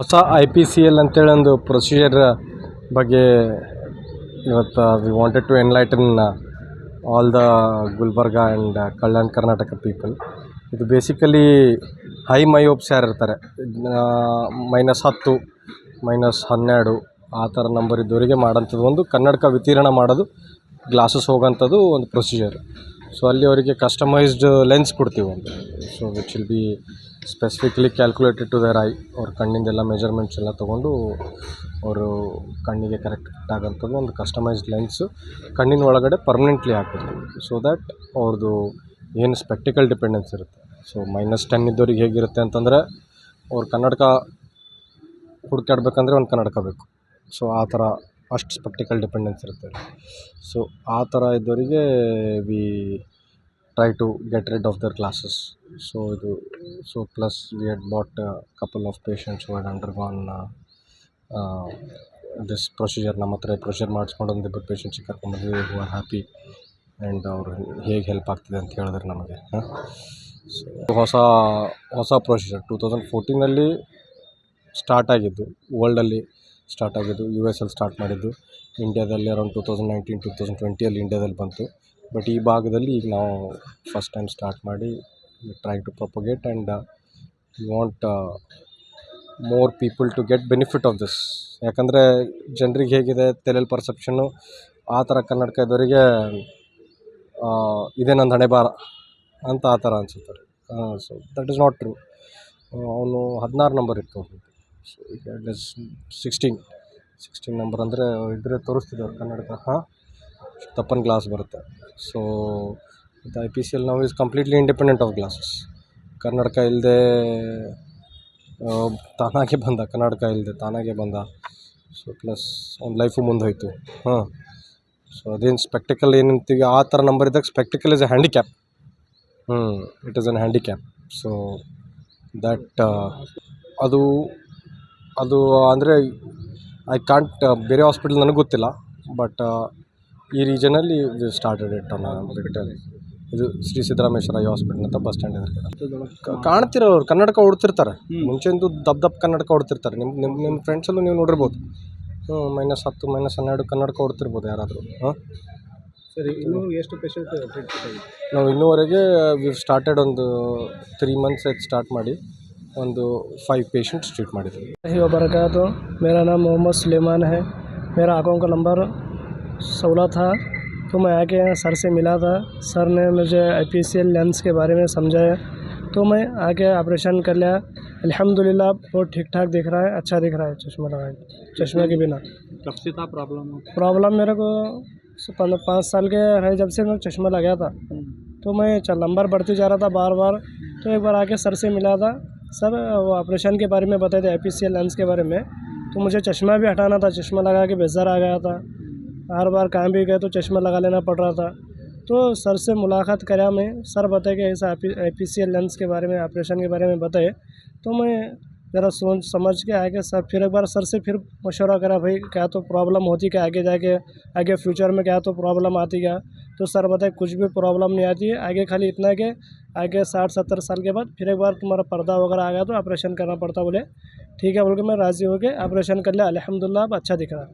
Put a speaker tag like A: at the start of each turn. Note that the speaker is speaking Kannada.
A: ಹೊಸ ಐ ಪಿ ಸಿ ಎಲ್ ಅಂತೇಳಿ ಒಂದು ಪ್ರೊಸೀಜರ್ ಬಗ್ಗೆ ಇವತ್ತು we wanted to enlighten all the Gulbarga and Kalyan Karnataka people ಇದು ಬೇಸಿಕಲಿ ಹೈ ಮೈಯೋಪ್ಸ್ ಯಾರು ಇರ್ತಾರೆ ಮೈನಸ್ ಹತ್ತು ಮೈನಸ್ ಹನ್ನೆರಡು, ಆ ಥರ ನಂಬರ್ ಇದ್ದವರಿಗೆ ಮಾಡೋಂಥದ್ದು ಒಂದು ಕನ್ನಡಕ ವಿತೀರ್ಣ ಮಾಡೋದು ಗ್ಲಾಸಸ್ ಹೋಗೋಂಥದ್ದು ಒಂದು ಪ್ರೊಸೀಜರ್ ಸೊ ಅಲ್ಲಿ ಅವರಿಗೆ ಕಸ್ಟಮೈಸ್ಡ್ ಲೆನ್ಸ್ ಕೊಡ್ತೀವಿ ಒಂದು so which will be specifically calculated to their eye ಅವ್ರ ಕಣ್ಣಿಂದೆಲ್ಲ ಮೆಜರ್ಮೆಂಟ್ಸ್ ಎಲ್ಲ ತೊಗೊಂಡು ಅವರು ಕಣ್ಣಿಗೆ ಕರೆಕ್ಟ್ ಆಗೋಂಥದ್ದು ಒಂದು ಕಸ್ಟಮೈಸ್ಡ್ ಲೆನ್ಸು ಕಣ್ಣಿನ ಒಳಗಡೆ ಪರ್ಮನೆಂಟ್ಲಿ ಹಾಕ್ಬಿಡ್ತೀವಿ ಸೊ ದ್ಯಾಟ್ ಅವ್ರದ್ದು ಏನು ಸ್ಪೆಕ್ಟಿಕಲ್ ಡಿಪೆಂಡೆನ್ಸ್ ಇರುತ್ತೆ. ಸೊ ಮೈನಸ್ ಟೆನ್ ಇದ್ದವ್ರಿಗೆ ಹೇಗಿರುತ್ತೆ ಅಂತಂದರೆ ಅವ್ರು ಕನ್ನಡಕ ಹುಡುಕಾಡ್ಬೇಕಂದ್ರೆ ಒಂದು ಕನ್ನಡಕ ಬೇಕು. ಸೊ ಆ ಥರ ಅಷ್ಟು ಸ್ಪೆಕ್ಟಿಕಲ್ ಡಿಪೆಂಡೆನ್ಸ್ ಇರುತ್ತೆ ಸೊ ಆ ಥರ ಇದ್ದವರಿಗೆ we try to get rid of their glasses so ಇದು so plus we had about couple of patients who had undergone this procedure ನಮ್ಮ ಹತ್ರ ಪ್ರೊಸೀಜರ್ ಮಾಡಿಸ್ಕೊಂಡು ಒಂದು ಪೇಷಂಟ್ಸಿಗೆ ಕರ್ಕೊಂಡ್ಬಂದ್ವಿ ಹೂ ಆರ್ ಹ್ಯಾಪಿ ಆ್ಯಂಡ್ ಅವರು ಹೇಗೆ ಹೆಲ್ಪ್ ಆಗ್ತಿದೆ ಅಂತ ಹೇಳಿದ್ರು ನಮಗೆ, ಹಾಂ? ಸೊ ಹೊಸ ಹೊಸ ಪ್ರೊಸೀಜರ್ ಟೂ ತೌಸಂಡ್ ಫೋರ್ಟೀನಲ್ಲಿ ಸ್ಟಾರ್ಟ್ ಆಗಿದ್ದು ವರ್ಲ್ಡಲ್ಲಿ ಸ್ಟಾರ್ಟ್ ಆಗಿದ್ದು ಯು ಎಸ್ ಅಲ್ಲಿ ಸ್ಟಾರ್ಟ್ ಮಾಡಿದ್ದು. ಇಂಡ್ಯಾದಲ್ಲಿ around two thousand nineteen two thousand ಟ್ವೆಂಟಿಯಲ್ಲಿ ಇಂಡ್ಯಾದಲ್ಲಿ ಬಂತು. ಬಟ್ ಈ ಭಾಗದಲ್ಲಿ ಈಗ ನಾವು ಫಸ್ಟ್ ಟೈಮ್ ಸ್ಟಾರ್ಟ್ ಮಾಡಿ try to propagate and want more people to get benefit of this ಯಾಕಂದರೆ ಜನರಿಗೆ ಹೇಗಿದೆ ತೆಲೆಲ್ ಪರ್ಸೆಪ್ಷನ್ನು ಆ ಥರ ಕನ್ನಡಕ ಇದ್ದವರಿಗೆ ಇದೇ ನಂದು ಹಣೆ ಬಾರ ಅಂತ ಆ ಥರ ಅನ್ಸುತ್ತೆ. So that is not true ಅವನು ಹದಿನಾರು ನಂಬರ್ ಇತ್ತು. ಸಿಕ್ಸ್ಟೀನ್ ಸಿಕ್ಸ್ಟೀನ್ ನಂಬರ್ ಅಂದರೆ ಇದ್ದರೆ ತೋರಿಸ್ತಿದ್ದವ್ರು ಕನ್ನಡಕ. ಹಾಂ, ತಪ್ಪನ್ ಗ್ಲಾಸ್ ಬರುತ್ತೆ. ಸೊ ಇದು ಐ ಪಿ ಸಿ ಎಲ್ ನಾವು is completely independent of glasses ಕನ್ನಡಕ ಇಲ್ಲದೆ ತಾನಾಗೆ ಬಂದ, ಕನ್ನಡಕ ಇಲ್ಲದೆ ತಾನಾಗೆ ಬಂದ. ಸೊ ಪ್ಲಸ್ ಅವ್ನ ಲೈಫು ಮುಂದೋಯ್ತು ಹಾಂ ಸೊ ಅದೇನು ಸ್ಪೆಕ್ಟಿಕಲ್ ಏನಂತೀವಿ, ಆ ಥರ ನಂಬರ್ ಇದ್ದಾಗ ಸ್ಪೆಕ್ಟಿಕಲ್ ಇಸ್ ಎ ಹ್ಯಾಂಡಿಕ್ಯಾಪ್ ಹ್ಞೂ it is an handicap so that ಅದು ಅದು ಅಂದರೆ ಐ ಕಾಂಟ್ ಬೇರೆ ಹಾಸ್ಪಿಟಲ್ ನನಗೆ ಗೊತ್ತಿಲ್ಲ ಬಟ್ ಈ ರೀಜನಲ್ಲಿ ಇದು ಸ್ಟಾರ್ಟೆಡ್ ಇಟ್ ಬಿಟ್ಟು ಇದು ಶ್ರೀ ಸಿದ್ದರಾಮೇಶ್ವರ ಹಾಸ್ಪಿಟಲ್ ಅಂತ ಬಸ್ ಸ್ಟ್ಯಾಂಡ್ ಇದೆ ಕಾಣ್ತಿರೋ ಅವ್ರು ಕನ್ನಡಕ ಓಡ್ತಿರ್ತಾರೆ. ಮುಂಚೆಂದು ದಬ್ ದಪ್ಪ ಕನ್ನಡಕ ಓಡ್ತಿರ್ತಾರೆ. ನಿಮ್ಮ ನಿಮ್ಮ ನಿಮ್ಮ ಫ್ರೆಂಡ್ಸಲ್ಲೂ ನೀವು ನೋಡಿರ್ಬೋದು. ಹ್ಞೂ ಮೈನಸ್ ಹತ್ತು ಮೈನಸ್ ಹನ್ನೆರಡು ಕನ್ನಡಕ ಓಡ್ತಿರ್ಬೋದು ಯಾರಾದರೂ. ಹಾಂ
B: ಸರಿ ಇನ್ನೂ ಎಷ್ಟು ಪೇಷಂಟ್
A: ನಾವು ಇನ್ನೂವರೆಗೆ ವಿ ಸ್ಟಾರ್ಟೆಡ್ ಒಂದು ತ್ರೀ ಮಂತ್ಸ್ ಆಯ್ತು ಸ್ಟಾರ್ಟ್ ಮಾಡಿ. ಒಂದು ಫೈವ್ ಪೇಷಂಟ್ಸ್ ಟ್ರೀಟ್ ಮಾಡಿದ್ದೀವಿ
B: ही वबरकत मेरा नाम मोहम्मद सुलेमान है मेरा आंखों का नंबर सोलह था तो मैं आके सर से मिला था सर ने मुझे I P C L lens के बारे में समझाया तो मैं आके ऑपरेशन कर लिया अल्हम्दुलिल्लाह बहुत ठीक ठाक दिख रहा है अच्छा दिख रहा है चश्मा लगा के चश्मे के बिना
C: कब से था प्रॉब्लम
B: प्रॉब्लम मेरे को पंद्रह पाँच साल के है जब से मैं चश्मा लगाया था तो मैं चल नंबर बढ़ते जा रहा था बार बार तो एक बार आके सर से मिला था सर, वो ऑपरेशन के बारे में बताए थे आई लेंस के बारे में। तो मुझे चश्मा भी हटाना था, चश्मा लगा के बेजार आ गया था। हर बार कहाँ भी गए तो चश्मा लगा लेना पड़ रहा था। तो सर से मुलाकात करा मैं। सर बताए कि ऐसा I P C L lens के बारे में ऑपरेशन के बारे में बताए। तो मैं ज़रा सोच समझ के आगे सर, फिर एक बार सर से फिर मशवरा करा भाई, क्या तो प्रॉब्लम होती क्या आगे जाके? आगे फ्यूचर में क्या तो प्रॉब्लम आती क्या? तो सर बताए, कुछ भी प्रॉब्लम नहीं आती है आगे खाली इतना कि, आगे साठ, सत्तर साल के बाद फिर एक बार तुम्हारा पर्दा वगैरह आ गया तो ऑपरेशन करना पड़ता बोले। ठीक है, बोल के मैं राज़ी हो के ऑपरेशन कर लिया अलहमदिल्ला अब अच्छा दिख रहा।